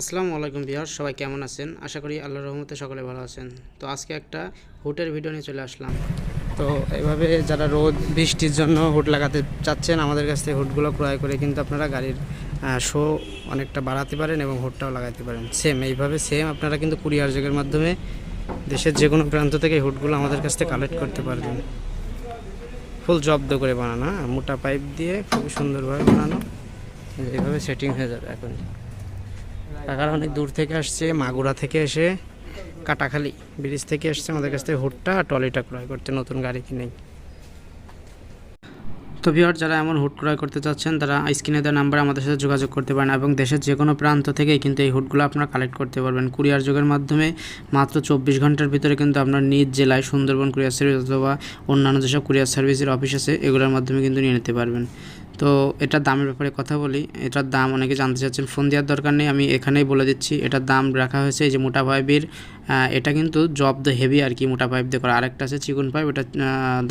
আসসালামু আলাইকুম বিহার সবাই কেমন আছেন? আশা করি আল্লাহর রহমতে সকলে ভালো আছেন। তো আজকে একটা হুটের ভিডিও নিয়ে চলে আসলাম। তো এইভাবে যারা রোদ, বৃষ্টির জন্য হুট লাগাতে চাচ্ছেন, আমাদের কাছ থেকে হুটগুলো ক্রয় করে কিন্তু আপনারা গাড়ির শো অনেকটা বাড়াতে পারেন এবং হুটটাও লাগাতে পারেন। সেম এইভাবে সেম আপনারা কিন্তু কুরিয়ার যোগের মাধ্যমে দেশের যে কোনো প্রান্ত থেকে হুটগুলো আমাদের কাছ থেকে কালেক্ট করতে পারবেন। ফুল জব্দ করে বানানো হ্যাঁ? মোটা পাইপ দিয়ে খুবই সুন্দরভাবে বানানো। এইভাবে সেটিং হয়ে যাবে এখন। কাকারা অনেক দূর থেকে আসছে, মাগুরা থেকে এসে, কাটাখালি ব্রিজ থেকে এসছে আমাদের কাছ থেকে হুটটা ট্রলিটা ক্রয় করতে নতুন গাড়ি কিনেই। তো ভিওর যারা এমন হুট ক্রয় করতে চাচ্ছেন, তারা স্ক্রিনে দেওয়া নাম্বারে আমাদের সাথে যোগাযোগ করতে পারেন এবং দেশের যে কোনো প্রান্ত থেকেই কিন্তু এই হুটগুলো আপনারা কালেক্ট করতে পারবেন। কুরিয়ার যোগের মাধ্যমে মাত্র চব্বিশ ঘণ্টার ভিতরে কিন্তু আপনার নিজ জেলায় সুন্দরবন কুরিয়ার সার্ভিস অথবা অন্যান্য যেসব কুরিয়ার সার্ভিসের অফিস আছে, এগুলোর মাধ্যমে কিন্তু নিয়ে নিতে পারবেন। তো এটার দামের ব্যাপারে কথা বলি। এটার দাম অনেকে জানতে চাচ্ছেন ফোন দেওয়ার দরকার নেই। আমি এখানেই বলে দিচ্ছি এটার দাম রাখা হয়েছে এই যে মোটা পাইপের এটা কিন্তু জব দ্য হেভি আর কি মোটা পাইপ দিয়ে করা আরেকটা আছে চিকন পাইপ এটা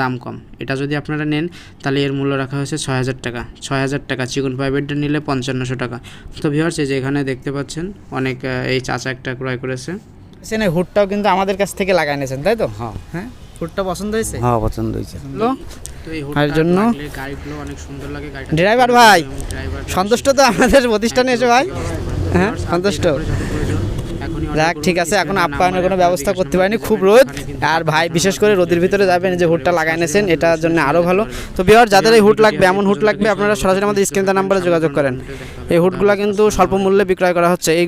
দাম কম। এটা যদি আপনারা নেন তাহলে এর মূল্য রাখা হয়েছে ছয় হাজার টাকা। ছয় হাজার টাকা চিকন পাইপেরটা নিলে পঞ্চান্নশো টাকা। তো ভিওর্স এই যে এখানে দেখতে পাচ্ছেন অনেক এই চাচা একটা ক্রয় করেছে। সে হুডটাও কিন্তু আমাদের কাছ থেকে লাগাই নিয়েছেন তাই তো? হ্যাঁ। হ্যাঁ। হুডটা পছন্দ হয়েছে? হ্যাঁ পছন্দ হয়েছে। হলো? তো এই আর হুডটার জন্য? লাগলে গাড়িগুলো অনেক সুন্দর লাগে গাড়িটা ড্রাইভার ভাই, সন্তুষ্ট তো আমাদের প্রতিষ্ঠানে এসে ভাই? হ্যাঁ সন্তুষ্ট যাক ঠিক আছে এখন আপ্যায়নের কোনো ব্যবস্থা করতে পারিনি খুব রোদ। আর ভাই বিশেষ করে রোদের ভিতরে যাবেন যে হুডটা লাগাই নিয়েছেন এটার জন্য আরও ভালো। তো বিহার যাদের এই হুড লাগবে এমন হুড লাগবে আপনারা সরাসরি আমাদের স্ক্রিন নাম্বারে যোগাযোগ করেন। এই হুডগুলো কিন্তু স্বল্প মূল্যে বিক্রয় করা হচ্ছে। এই